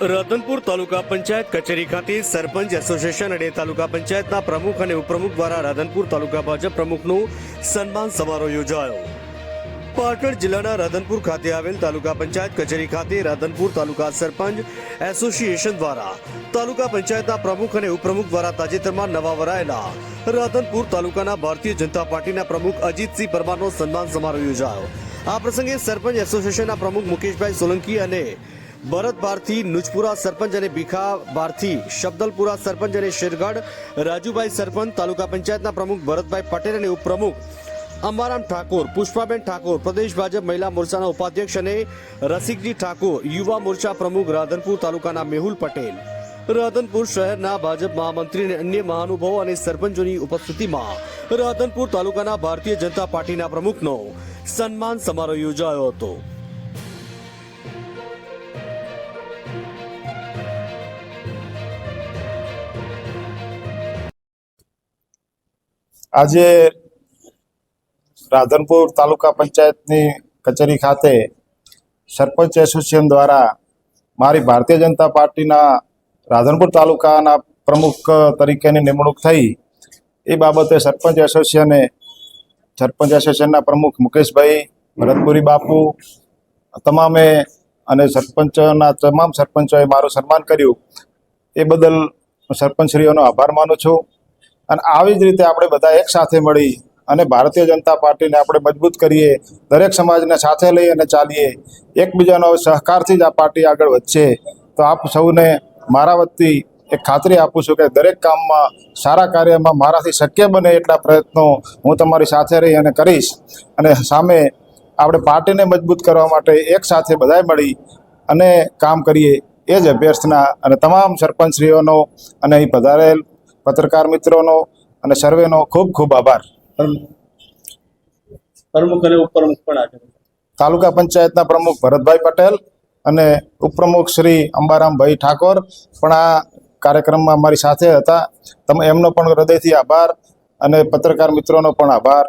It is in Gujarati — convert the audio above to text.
રતનપુર તાલુકા પંચાયત કચેરી ખાતે સરપંચ એસોસિએશન અને તાલુકા પંચાયતના પ્રમુખ અને ઉપપ્રમુખ દ્વારા રાધનપુર તાલુકા ભાજપ પ્રમુખનું સન્માન સમારોહ યોજાયો. પાટણ જિલ્લાના રાધનપુર ખાતે આવેલ તાલુકા પંચાયત કચેરી ખાતે રાધનપુર તાલુકા સરપંચ એસોસિએશન દ્વારા તાલુકા પંચાયતના પ્રમુખ અને ઉપપ્રમુખ દ્વારા તાજેતરમાં નવા વરાયેલા રાધનપુર તાલુકાના ભારતીય જનતા પાર્ટીના પ્રમુખ અજીતસિંહ પરમારનો સન્માન સમારોહ યોજાયો. આ પ્રસંગે સરપંચ એસોસિએશનના પ્રમુખ મુકેશભાઈ સોલંકી અને ભરત ભારતી નુજપુરા સરપંચ અને ભીખા ભારતી શબ્દલપુરા સરપંચ અને શેરગઢ, રાજુભાઈ સરપંચ, તાલુકા પંચાયતના પ્રમુખ ભરતભાઈ પટેલ અને ઉપપ્રમુખ અંબારામ ઠાકોર, પુષ્પાબેન ઠાકોર, પ્રદેશ ભાજપ મહિલા મોરચાના ઉપાધ્યક્ષ અને રસિકજી ઠાકોર, યુવા મોરચા પ્રમુખ રાધનપુર તાલુકાના મેહુલ પટેલ. રાધનપુર શહેરના ભાજપ મહામંત્રી અને અન્ય મહાનુભાવો અને સરપંચોની ઉપસ્થિતિમાં રાધનપુર તાલુકાના ભારતીય જનતા પાર્ટીના પ્રમુખનો સન્માન સમારોહ યોજાયો હતો. આજે રાધનપુર તાલુકા પંચાયતની કચેરી ખાતે સરપંચ એસોસિએશન દ્વારા મારી ભારતીય જનતા પાર્ટીના રાધનપુર તાલુકાના પ્રમુખ તરીકેની નિમણૂક થઈ. એ બાબતે સરપંચ એસોસિએશને સરપંચ એસોસિએશનના પ્રમુખ મુકેશભાઈ, ભરતપુરી બાપુ, તમામે અને સરપંચના તમામ સરપંચોએ મારું સન્માન કર્યું. એ બદલ સરપંચશ્રીઓનો આભાર માનું છું. અને આવી જ રીતે આપણે બધા એક સાથે મળી અને ભારતીય જનતા પાર્ટીને આપણે મજબૂત કરીએ, દરેક સમાજને સાથે લઈ અને ચાલીએ, એકબીજાનો સહકારથી જ આ પાર્ટી આગળ વધશે. તો આપ સૌને મારા વતી એક ખાતરી આપું છું કે દરેક કામમાં, સારા કાર્યમાં મારાથી શક્ય બને એટલા પ્રયત્નો હું તમારી સાથે રહી અને કરીશ. અને સામે આપણે પાર્ટીને મજબૂત કરવા માટે એક સાથે બધાએ મળી અને કામ કરીએ. એ જ અભ્યર્થના અને તમામ સરપંચશ્રીઓનો અને અહીં પધારેલ પત્રકાર મિત્રોનો અને સર્વેનો ખૂબ ખૂબ આભાર. પ્રમુખ અને ઉપપ્રમુખ પણ તાલુકા પંચાયતના પ્રમુખ ભરતભાઈ પટેલ અને ઉપપ્રમુખ શ્રી અંબારામભાઈ ઠાકોર પણ આ કાર્યક્રમમાં અમારી સાથે હતા. તમે એમનો પણ હૃદયથી આભાર અને પત્રકાર મિત્રોનો પણ આભાર.